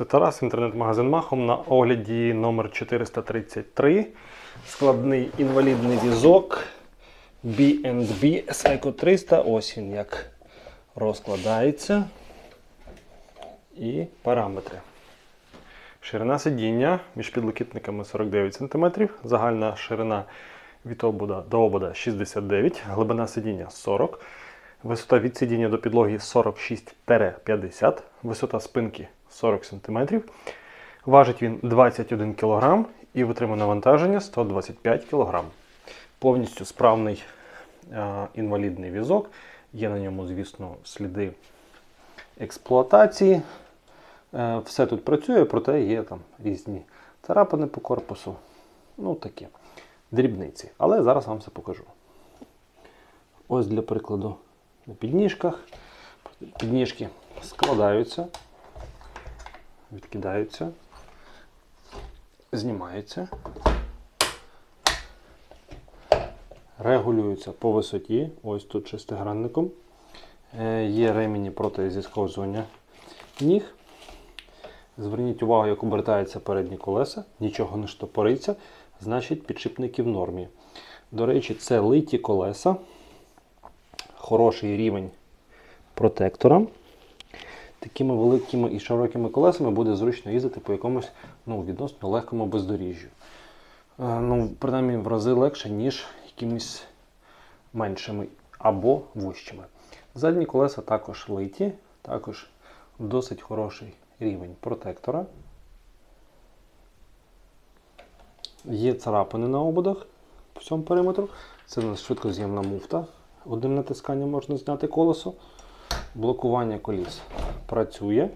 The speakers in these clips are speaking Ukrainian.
Це Тарас, інтернет-магазин Махом на огляді номер 433. Складний інвалідний візок B&B Psycho 300. Ось він як розкладається. І параметри. Ширина сидіння між підлокітниками 49 см, загальна ширина від обода до обода 69 глибина сидіння 40 Висота від сидіння до підлоги 46-50, висота спинки 40 см. Важить він 21 кг і витримує навантаження 125 кг. Повністю справний е, інвалідний візок. Є на ньому, звісно, сліди експлуатації. Е, все тут працює, проте є там різні царапини по корпусу. Ну такі дрібниці. Але зараз вам все покажу. Ось для прикладу на підніжках. Підніжки складаються, відкидаються, знімаються, регулюються по висоті. Ось тут шестигранником. Е, Є ремені проти зісковзування ніг. Зверніть увагу, як обертаються передні колеса, нічого не штопориться, значить підшипники в нормі. До речі, це литі колеса хороший рівень протектора. Такими великими і широкими колесами буде зручно їздити по якомусь ну, відносно легкому бездоріжжю. Е, ну, Принаймні в рази легше, ніж якимись меншими або вущими. Задні колеса також литі, також досить хороший рівень протектора. Є царапини на ободах по всьому периметру. Це у нас швидкоз'ємна муфта. Одним натисканням можна зняти колесо. Блокування коліс працює.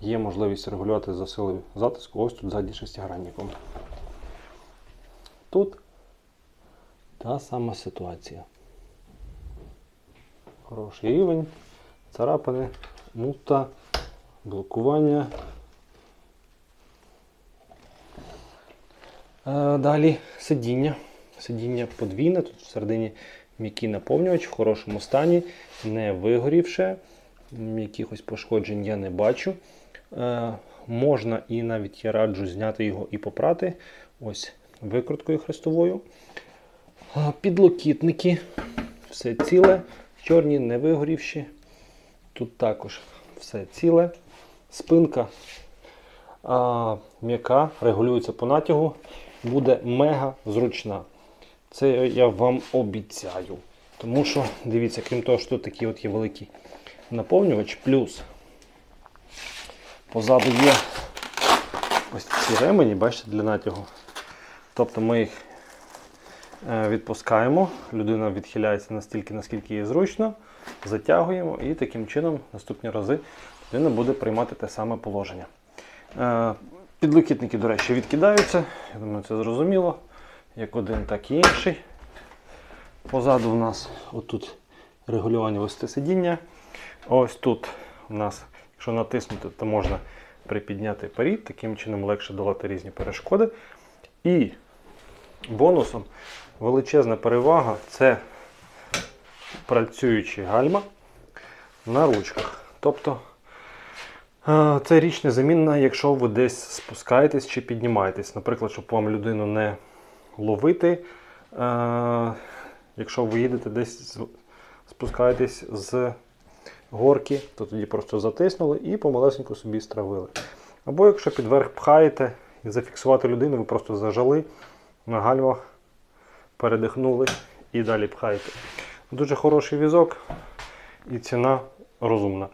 Є можливість регулювати за силою затиску. Ось тут ззаді шестигранником. Тут та сама ситуація. Хороший рівень, царапини, муфта, блокування. Е, Далі сидіння. Сидіння подвійне, тут всередині м'який наповнювач в хорошому стані, не вигорівше. Якихось пошкоджень я не бачу. Е, можна і навіть я раджу зняти його і попрати. Ось викруткою хрестовою. Е, підлокітники. Все ціле, чорні, не вигорівші. Тут також все ціле. Спинка а, м'яка, регулюється по натягу, буде мега зручна. Це я вам обіцяю. Тому що, дивіться, крім того, що тут такий от є великий наповнювач, плюс позаду є ось ці ремені, бачите, для натягу. Тобто ми їх е, відпускаємо, людина відхиляється настільки, наскільки їй зручно, затягуємо і таким чином наступні рази людина буде приймати те саме положення. Е, Підлокітники, до речі, відкидаються. Я думаю, це зрозуміло. Як один, так і інший. Позаду у нас отут регулювання висоти сидіння. Ось тут у нас, якщо натиснути, то можна припідняти перід, таким чином легше долати різні перешкоди. І бонусом величезна перевага це працюючі гальма на ручках. Тобто е, це річ незамінна, якщо ви десь спускаєтесь чи піднімаєтесь. Наприклад, щоб вам людину не ловити. Е, якщо ви їдете десь, спускаєтесь з горки, то тоді просто затиснули і помалесенько собі стравили. Або якщо підверх пхаєте і зафіксувати людину, ви просто зажали на гальмах, передихнули і далі пхаєте. Дуже хороший візок і ціна розумна.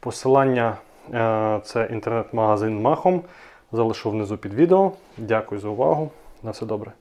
Посилання е, це інтернет-магазин Махом. Залишу внизу під відео. Дякую за увагу. На все добре.